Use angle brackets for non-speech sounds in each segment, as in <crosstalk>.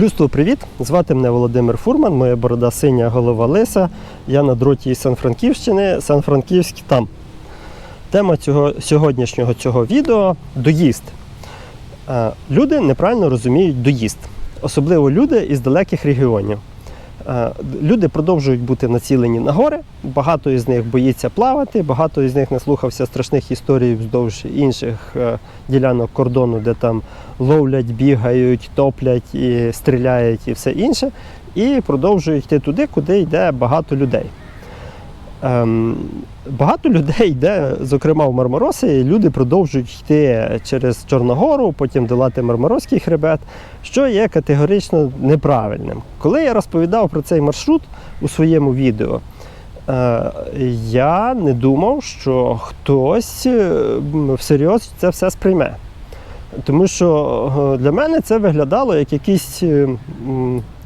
Людство, привіт! Звати мене Володимир Фурман, моя борода синя, голова лиса. Я на дроті із Сан-Франківщини. Сан-Франківськ там. Тема цього сьогоднішнього цього відео доїзд. Е, Люди неправильно розуміють доїзд, особливо люди із далеких регіонів. Е, Люди продовжують бути націлені на гори. Багато із них боїться плавати, багато із них наслухався страшних історій вздовж інших е, ділянок кордону, де там ловлять, бігають, топлять і стріляють і все інше. І продовжують йти туди, куди йде багато людей. Ем, багато людей йде, зокрема в Мармароси, і люди продовжують йти через Чорногору, потім долати Мармарозький хребет, що є категорично неправильним. Коли я розповідав про цей маршрут у своєму відео, е, я не думав, що хтось е, всерйоз це все сприйме. Тому що е, для мене це виглядало як якийсь е,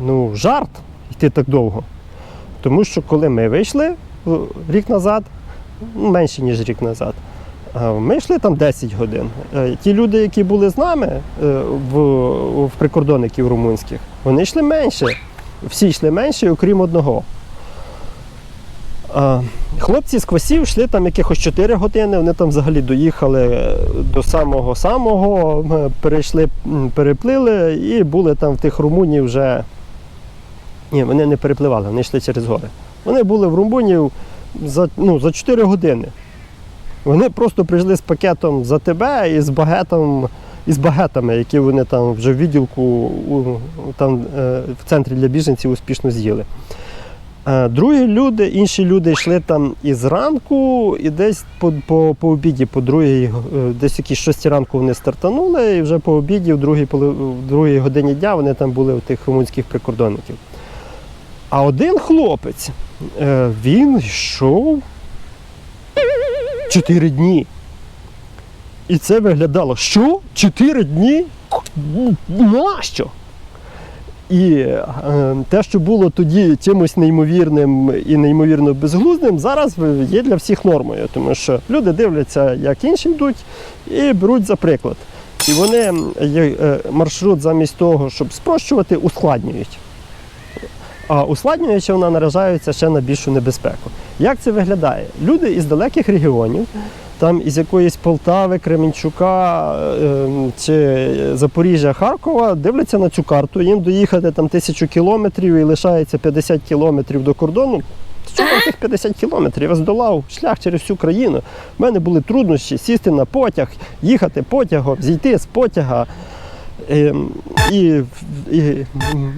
ну, жарт йти так довго. Тому що коли ми вийшли рік назад, менше ніж рік назад, ми йшли там 10 годин. Е, Ті люди, які були з нами е, в, в прикордонників румунських, вони йшли менше. Всі йшли менше, окрім одного. Хлопці з квасів йшли там якихось 4 години, вони там взагалі доїхали до самого-самого, е, перейшли, переплили і були там в тих Румунії вже. Ні, вони не перепливали, вони йшли через гори. Вони були в Румунії за, ну, за 4 години. Вони просто прийшли з пакетом за тебе і з багетом, і з багетами, які вони там вже в відділку там, е, в центрі для біженців успішно з'їли. Е, Другі люди, інші люди йшли там і зранку, і десь по, по, по обіді, по другій, е, десь якісь 6 ранку вони стартанули, і вже по обіді, в другій, в другій годині дня вони там були у тих румунських прикордонників. А один хлопець, він йшов 4 дні. І це виглядало, що? 4 дні? Нащо? І е, те, що було тоді чимось неймовірним і неймовірно безглуздим, зараз є для всіх нормою, тому що люди дивляться, як інші йдуть, і беруть за приклад. І вони е, маршрут замість того, щоб спрощувати, ускладнюють. А ускладнюючи, вона наражається ще на більшу небезпеку. Як це виглядає? Люди із далеких регіонів, там із якоїсь Полтави, Кременчука е, чи Запоріжжя, Харкова, дивляться на цю карту, їм доїхати там тисячу кілометрів і лишається 50 кілометрів до кордону. Що там тих 50 кілометрів? Я здолав шлях через всю країну. У мене були труднощі сісти на потяг, їхати потягом, зійти з потяга. Ем, І, і,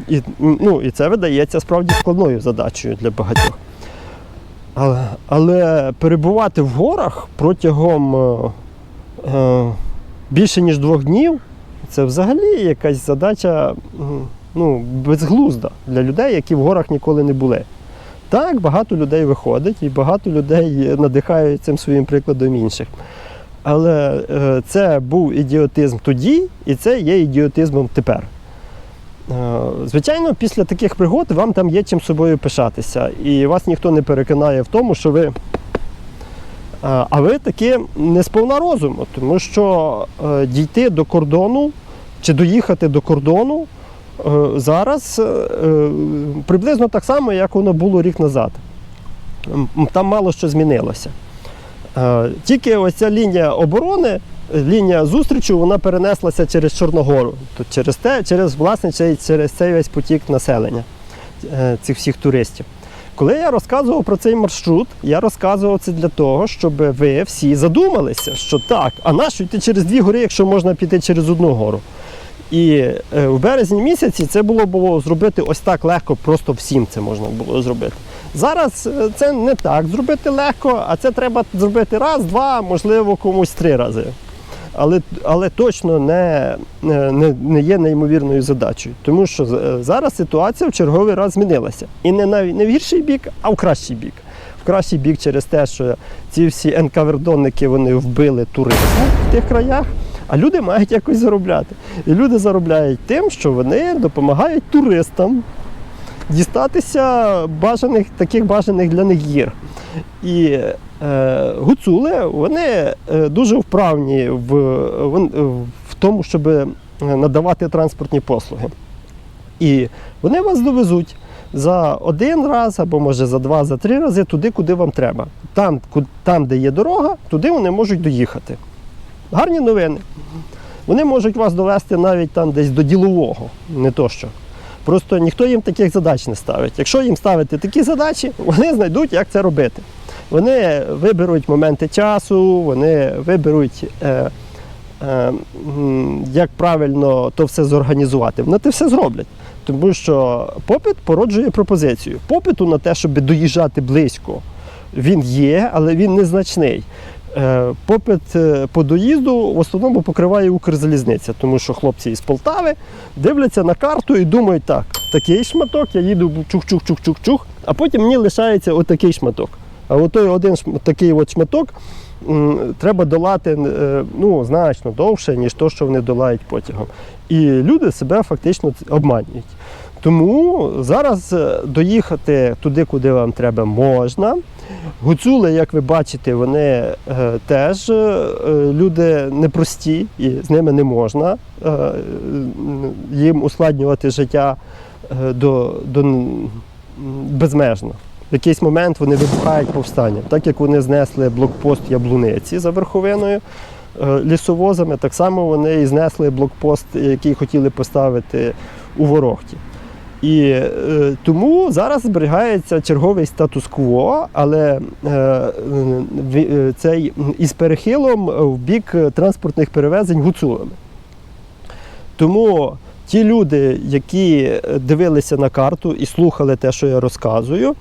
і, ну, і це видається справді складною задачею для багатьох. Але, але перебувати в горах протягом е, е, більше ніж двох днів це взагалі якась задача ну, безглузда для людей, які в горах ніколи не були. Так, багато людей виходить і багато людей надихають цим своїм прикладом інших. Але е, це був ідіотизм тоді, і це є ідіотизмом тепер. Е, Звичайно, після таких пригод вам там є чим собою пишатися, і вас ніхто не переконає в тому, що ви. е, А ви таки не сповна розуму, тому що е, дійти до кордону чи доїхати до кордону зараз приблизно так само, як воно було рік назад. Там мало що змінилося. Тільки ось ця лінія оборони, лінія зустрічу, вона перенеслася через Чорногору. Тут через те, через власне через цей весь потік населення е, цих всіх туристів. Коли я розказував про цей маршрут, я розказував це для того, щоб ви всі задумалися, що так, а нащо йти через дві гори, якщо можна піти через одну гору. І е, в березні місяці це було було зробити ось так легко, просто всім це можна було зробити. Зараз е, це не так зробити легко, а це треба зробити раз, два, можливо, комусь три рази. Але, але точно не, не, не є неймовірною задачею, тому що е, зараз ситуація в черговий раз змінилася. І не, на, не в гірший бік, а в кращий бік. В кращий бік через те, що ці всі енкавердонники вони вбили туризм в тих краях, а люди мають якось заробляти. І люди заробляють тим, що вони допомагають туристам дістатися бажаних, таких бажаних для них гір. І е, гуцули вони е, дуже вправні в, вон- в тому, щоб надавати транспортні послуги. І вони вас довезуть за один раз або може за два, за три рази туди, куди вам треба. Там, там де є дорога, туди вони можуть доїхати. Гарні новини. Вони можуть вас довести навіть там десь до ділового, не то що. Просто ніхто їм таких задач не ставить. Якщо їм ставити такі задачі, <laughs> вони знайдуть, як це робити. Вони виберуть моменти часу, вони виберуть, е, е, як правильно то все зорганізувати. Вони те все зроблять. Тому що попит породжує пропозицію. Попиту на те, щоб доїжджати близько, він є, але він незначний. Е, Попит е, по доїзду в основному покриває Укрзалізниця, тому що хлопці із Полтави дивляться на карту і думають, так, такий шматок, я їду чух-чух-чух-чух-чух, а потім мені лишається отакий шматок. А от той один такий от шматок треба долати е, ну, значно довше, ніж то, що вони долають потягом. І люди себе фактично обманюють. Тому зараз е, доїхати туди, куди вам треба, можна. Гуцули, як ви бачите, вони е, теж е, люди непрості, і з ними не можна їм ускладнювати життя до, до безмежно. В якийсь момент вони вибухають повстання. Так як вони знесли блокпост Яблуниці за верховиною лісовозами, так само вони і знесли блокпост, який хотіли поставити у Ворохті. І е, тому зараз зберігається черговий статус-кво, але е, е, цей із перехилом в бік транспортних перевезень гуцулами. Тому ті люди, які дивилися на карту і слухали те, що я розказую,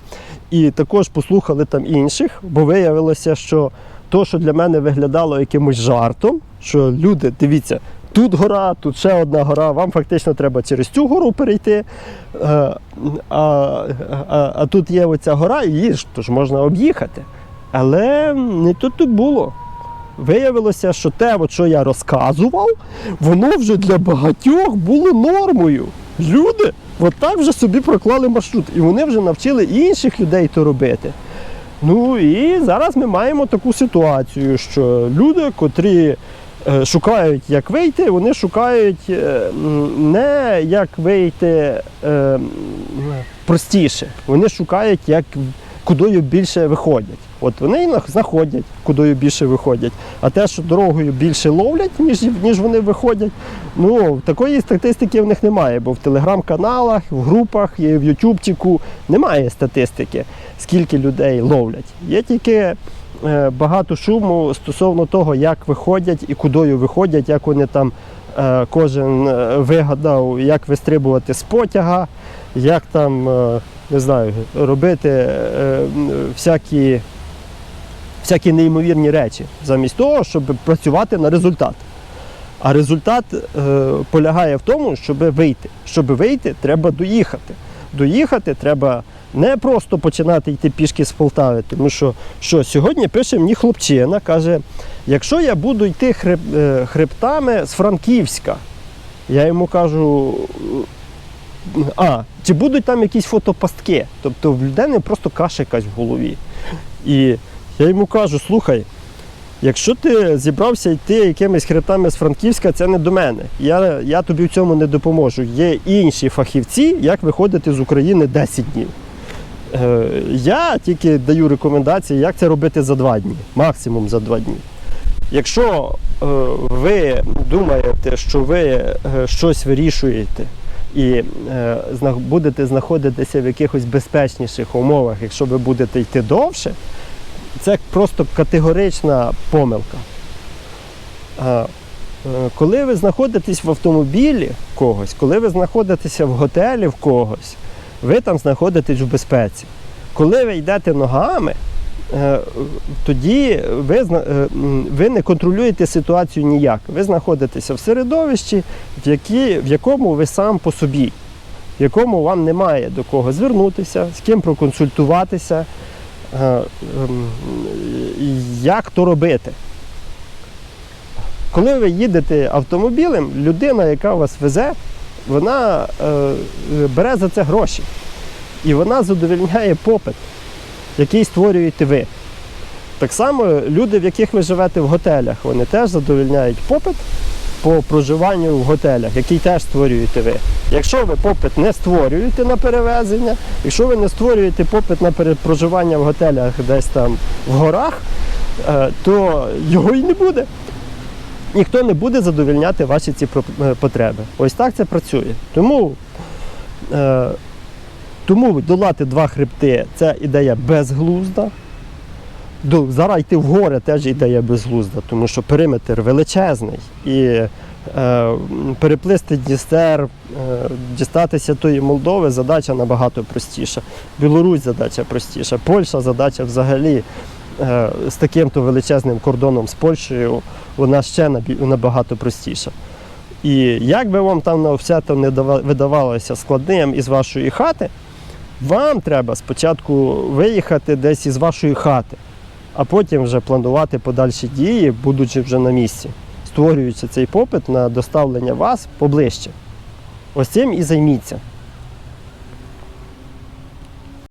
і також послухали там інших, бо виявилося, що то, що для мене виглядало якимось жартом, що люди, дивіться, тут гора, тут ще одна гора, вам фактично треба через цю гору перейти. е, А, а, а тут є оця гора, її ж тож можна об'їхати. Але не тут тут було. Виявилося, що те, що я розказував, воно вже для багатьох було нормою. Люди от вже собі проклали маршрут, і вони вже навчили інших людей то робити. Ну і зараз ми маємо таку ситуацію, що люди, котрі шукають, як вийти, вони шукають е, не як вийти е, простіше, вони шукають, як кудою більше виходять. От вони знаходять, кудою більше виходять. А те, що дорогою більше ловлять, ніж, ніж вони виходять, ну такої статистики в них немає, бо в телеграм-каналах, в групах і в Ютубчику немає статистики, скільки людей ловлять. Є тільки е, багато шуму стосовно того, як виходять і кудою виходять, як вони там е, кожен е, вигадав, як вистрибувати з потяга, як там, е, не знаю, робити е, всякі, всякі неймовірні речі, замість того, щоб працювати на результат. А результат е, полягає в тому, щоб вийти. Щоб вийти, треба доїхати. Доїхати треба не просто починати йти пішки з Полтави, тому що, що сьогодні пише мені хлопчина, каже, якщо я буду йти хреб, е, хребтами з Франківська, я йому кажу, а, чи будуть там якісь фотопастки? Тобто в людини просто каша якась в голові. І я йому кажу, слухай, якщо ти зібрався йти якимись хребтами з Франківська, це не до мене. Я, я тобі в цьому не допоможу. Є інші фахівці, як виходити з України 10 днів. Е, я тільки даю рекомендації, як це робити за два дні, максимум за два дні. Якщо е, ви думаєте, що ви е, щось вирішуєте і будете знаходитися в якихось безпечніших умовах, якщо ви будете йти довше, це просто категорична помилка. Коли ви знаходитесь в автомобілі когось, коли ви знаходитеся в готелі в когось, ви там знаходитесь в безпеці. Коли ви йдете ногами, е, тоді ви, е, ви не контролюєте ситуацію ніяк. Ви знаходитеся в середовищі, в, які, в якому ви сам по собі, в якому вам немає до кого звернутися, з ким проконсультуватися, е, ем, як то робити. Коли ви їдете автомобілем, людина, яка вас везе, вона е, бере за це гроші. І вона задовольняє попит, який створюєте ви. Так само люди, в яких ви живете в готелях, вони теж задовольняють попит по проживанню в готелях, який теж створюєте ви. Якщо ви попит не створюєте на перевезення, якщо ви не створюєте попит на проживання в готелях десь там в горах, е, то його і не буде. Ніхто не буде задовільняти ваші ці е, потреби. Ось так це працює. Тому, е, тому долати два хребти це ідея безглузда. До- Зараз йти в гори теж ідея безглузда, тому що периметр величезний. І е, переплисти Дністер, е, дістатися тої Молдови задача набагато простіша. Білорусь задача простіша. Польща задача взагалі е, з таким-то величезним кордоном з Польщею, вона ще набагато простіша. І як би вам там все то не видавалося складним із вашої хати, вам треба спочатку виїхати десь із вашої хати, а потім вже планувати подальші дії, будучи вже на місці, створюючи цей попит на доставлення вас поближче. Ось цим і займіться.